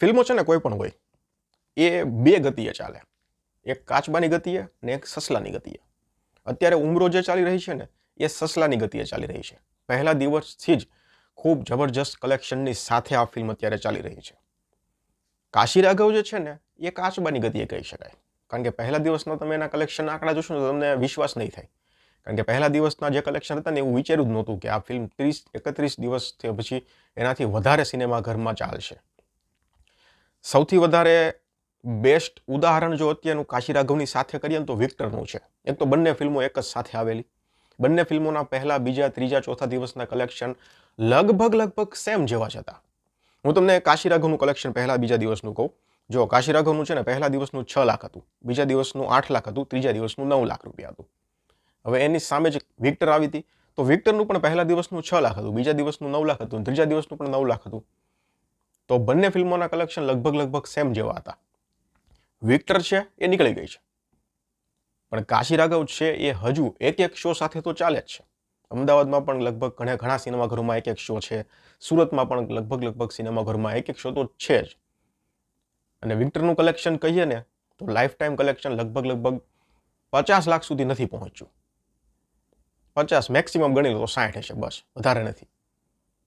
ફિલ્મો છે ને કોઈ પણ હોય, એ બે ગતિએ ચાલે. એક કાચબાની ગતિએ ને એક સસલાની ગતિએ. અત્યારે ઉમરો જે ચાલી રહી છે ને, એ સસલાની ગતિએ ચાલી રહી છે. પહેલા દિવસથી જ ખૂબ જબરજસ્ત કલેક્શનની સાથે આ ફિલ્મ અત્યારે ચાલી રહી છે. કાશી રાઘવ જે છે ને, એ કાચબાની ગતિએ કહી શકાય. કારણ કે પહેલા દિવસના તમે એના કલેક્શન આંકડા જોશો ને, તો તમને વિશ્વાસ નહીં થાય. કારણ કે પહેલા દિવસના જે કલેક્શન હતા ને, એવું વિચાર્યું જ નહોતું કે આ ફિલ્મ ત્રીસ, એકત્રીસ દિવસ પછી એનાથી વધારે સિનેમાઘરમાં ચાલશે. સૌથી વધારે બેસ્ટ ઉદાહરણ જો અત્યારનું કાશી રાઘવની સાથે કરીએ ને તો વિક્ટરનું છે. એક તો બંને ફિલ્મો એક જ સાથે આવેલી. બંને ફિલ્મોના પહેલા, બીજા, ત્રીજા, ચોથા દિવસના કલેક્શન લગભગ લગભગ સેમ જેવા જ હતા. હું તમને કાશી રાઘવનું કલેક્શન પહેલા, બીજા દિવસનું કહું. જો કાશી રાઘવનું છે ને, પહેલા દિવસનું છ લાખ હતું. બીજા દિવસનું આઠ લાખ હતું. ત્રીજા દિવસનું નવ લાખ રૂપિયા હતું. હવે એની સામે જ વિક્ટર આવી હતી. તો વિક્ટરનું પણ પહેલા દિવસનું છ લાખ હતું. બીજા દિવસનું નવ લાખ હતું. ત્રીજા દિવસનું પણ નવ લાખ હતું. તો બંને ફિલ્મોના કલેક્શન લગભગ લગભગ સેમ જેવા હતા. વિક્ટર છે, એ નીકળી ગઈ છે. પણ કાશી રાઘવ છે, એ હજુ એક એક શો સાથે તો ચાલે જ છે. અમદાવાદમાં પણ લગભગ ઘણા ઘણા સિનેમાઘરોમાં એક એક શો છે. સુરતમાં પણ લગભગ લગભગ સિનેમાઘરમાં એક એક શો તો છે જ. અને વિક્ટરનું કલેક્શન કહીએ ને, તો લાઈફ ટાઈમ કલેક્શન લગભગ લગભગ પચાસ લાખ સુધી નથી પહોંચ્યું. પચાસ મેક્સિમમ ગણી લો તો સાઠ હશે, બસ. વધારે નથી.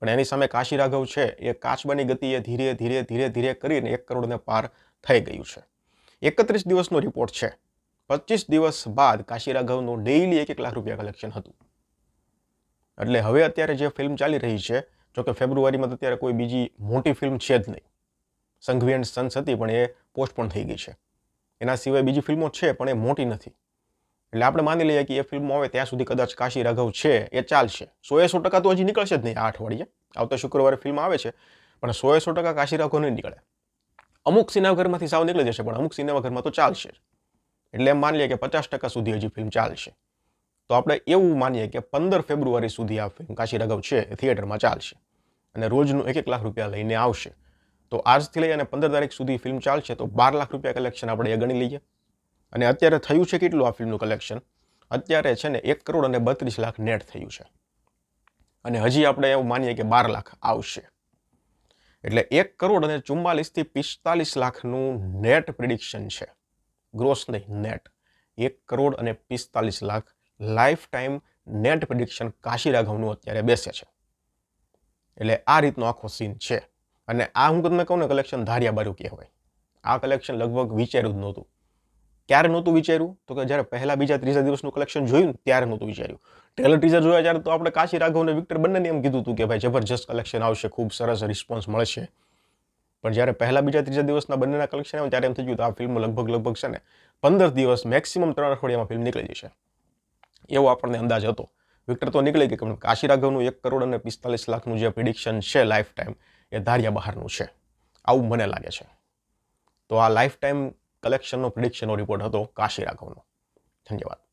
પણ એની સામે કાશી રાઘવ છે, એ કાચબાની ગતિએ ધીરે ધીરે ધીરે ધીરે કરીને એક કરોડને પાર થઈ ગયું છે. એકત્રીસ દિવસનો રિપોર્ટ છે. પચીસ દિવસ બાદ કાશી રાઘવનું ડેઇલી એક એક લાખ રૂપિયા કલેક્શન હતું. એટલે હવે અત્યારે જે ફિલ્મ ચાલી રહી છે જોકે ફેબ્રુઆરીમાં તો અત્યારે કોઈ બીજી મોટી ફિલ્મ છે જ નહીં. સંઘવી એન્ડ સન્સ હતી, પણ એ પોસ્ટ પણ થઈ ગઈ છે. એના સિવાય બીજી ફિલ્મો છે, પણ એ મોટી નથી. એટલે આપણે માની લઈએ કે એ ફિલ્મ આવે ત્યાં સુધી કદાચ કાશી રાઘવ છે, એ ચાલશે. સો એ સો ટકા તો હજી નીકળશે જ નહીં આ અઠવાડિયે. આવતા શુક્રવારે ફિલ્મ આવે છે, પણ સો એ સો ટકા કાશી રાઘવ નહીં નીકળે. અમુક સિનેમાઘરમાંથી સાવ નીકળી જશે, પણ અમુક સિનેમાઘરમાં તો ચાલશે એટલે એમ માની લઈએ કે પચાસ ટકા સુધી હજી ફિલ્મ ચાલશે. તો આપણે એવું માનીએ કે પંદર ફેબ્રુઆરી સુધી આ ફિલ્મ કાશી રાઘવ છે, એ થિયેટરમાં ચાલશે. અને રોજનું એક એક લાખ રૂપિયા લઈને આવશે. તો આજથી લઈ અને પંદર તારીખ સુધી ફિલ્મ ચાલશે, તો બાર લાખ રૂપિયા કલેક્શન આપણે એ ગણી લઈએ. અને અત્યારે થયું છે કેટલું આ ફિલ્મનું કલેક્શન અત્યારે છે ને એક કરોડ અને બત્રીસ લાખ નેટ થયું છે. અને હજી આપણે એવું માનીએ કે બાર લાખ આવશે. એટલે એક કરોડ અને ચુમ્માલીસથી પિસ્તાલીસ લાખનું નેટ પ્રિડિક્શન છે. ગ્રોસ નહીં નેટ એક કરોડ અને પિસ્તાલીસ lakh life time net prediction Kashi રાઘવનું અત્યારે બેસે છે. એટલે આ રીતનો આખો સીન છે. અને આ હું તમને કહું ને કલેક્શન ધાર્યા બારું કહેવાય. આ કલેક્શન લગભગ વિચાર્યું જ નહોતું. ક્યારે નહોતું વિચાર્યું? તો કે જ્યારે પહેલા બીજા ત્રીજા દિવસનું કલેક્શન જોયું ત્યારે નહોતું વિચાર્યું. ટ્રેલર ટીઝર જોયા ત્યારે તો આપણે કાશી રાઘવ અને વિક્ટર બંનેને એમ કીધું હતું કે ભાઈ જબરજસ્ત કલેક્શન આવશે, ખૂબ સરસ રિસ્પોન્સ મળશે. પણ જ્યારે પહેલા બીજા ત્રીજા દિવસના બંનેના કલેક્શન આવે ત્યારે એમ થઈ ગયું આ ફિલ્મ લગભગ લગભગ છે ને પંદર દિવસ મેક્સિમમ ત્રણ અઠવાડિયામાં ફિલ્મ નીકળી જશે. એવો આપણને અંદાજ હતો. વિક્ટર તો નીકળી ગઈ કે કાશી રાઘવનું એક કરોડ અને પિસ્તાલીસ લાખનું જે પ્રિડિક્શન છે લાઈફ ટાઈમ એ ધાર્યા બહારનું છે. આવું મને લાગે છે. તો આ લાઈફ ટાઈમ કલેક્શનનો પ્રિડિક્શનનો રિપોર્ટ હતો કાશી રાઘવનો. ધન્યવાદ.